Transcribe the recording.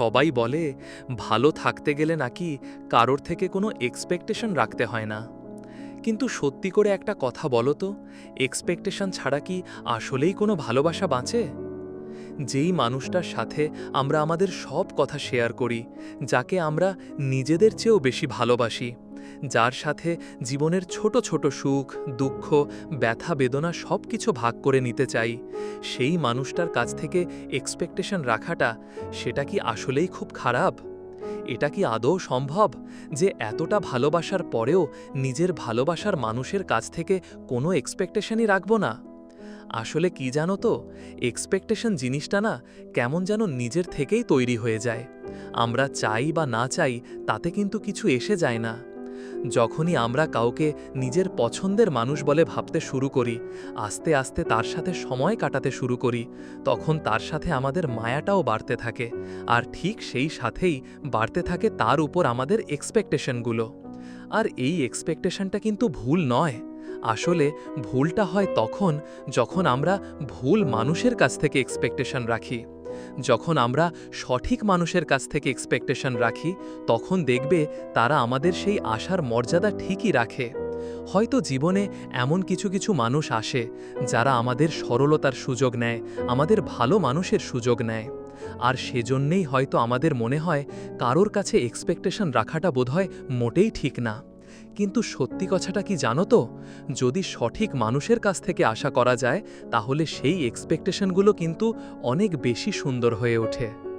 সবাই বলে, ভালো থাকতে গেলে নাকি কারোর থেকে কোনো এক্সপেকটেশন রাখতে হয় না? কিন্তু সত্যি করে একটা কথা বলো তো এক্সপেকটেশন ছাড়া কি আসলেই কোনো ভালোবাসা বাঁচে? যেই মানুষটার সাথে আমরা আমাদের সব কথা শেয়ার করি, যাকে আমরা নিজেদের চেয়েও বেশি ভালোবাসি যার সাথে জীবনের ছোট ছোট সুখ, দুঃখ, ব্যথা, বেদনা সব কিছু ভাগ করে নিতে চাই। সেই মানুষটার কাছ থেকে এক্সপেকটেশন রাখাটা, সেটা কি আসলেই খুব খারাপ? এটা কি আদৌ সম্ভব যে এতটা ভালোবাসার পরেও নিজের ভালোবাসার মানুষের কাছ থেকে কোনো এক্সপেকটেশনই রাখব না? আসলে কি জানো তো এক্সপেকটেশন জিনিসটা না কেমন যেন নিজের থেকেই তৈরি হয়ে যায়। আমরা চাই বা না চাই তাতে কিন্তু কিছু এসে যায় না। যখনই আমরা কাউকে নিজের পছন্দের মানুষ বলে ভাবতে শুরু করি, আস্তে আস্তে তার সাথে সময় কাটাতে শুরু করি, তখন তার সাথে আমাদের মায়াটাও বাড়তে থাকে, আর ঠিক সেই সাথেই বাড়তে থাকে তার উপর আমাদের এক্সপেকটেশনগুলো আর এই এক্সপেকটেশনটা কিন্তু ভুল নয়। আসলে ভুলটা হয় তখন, যখন আমরা ভুল মানুষের কাছ থেকে এক্সপেকটেশন রাখি। যখন আমরা সঠিক মানুষের কাছ থেকে এক্সপেকটেশন রাখি, তখন দেখবে তারা আমাদের সেই আশার মর্যাদা ঠিকই রাখে। হয়তো জীবনে এমন কিছু কিছু মানুষ আসে, যারা আমাদের সরলতার সুযোগ নেয়, আমাদের ভালো মানুষের সুযোগ নেয়। আর সেজন্যেই হয়তো আমাদের মনে হয়, কারোর কাছে এক্সপেকটেশন রাখাটা বোধহয় মোটেই ঠিক না। কিন্তু সত্যি কথাটা কি জানো তো? যদি সঠিক মানুষের কাছ থেকে আশা করা যায়, তাহলে সেই এক্সপেকটেশনগুলো কিন্তু অনেক বেশি সুন্দর হয়ে ওঠে।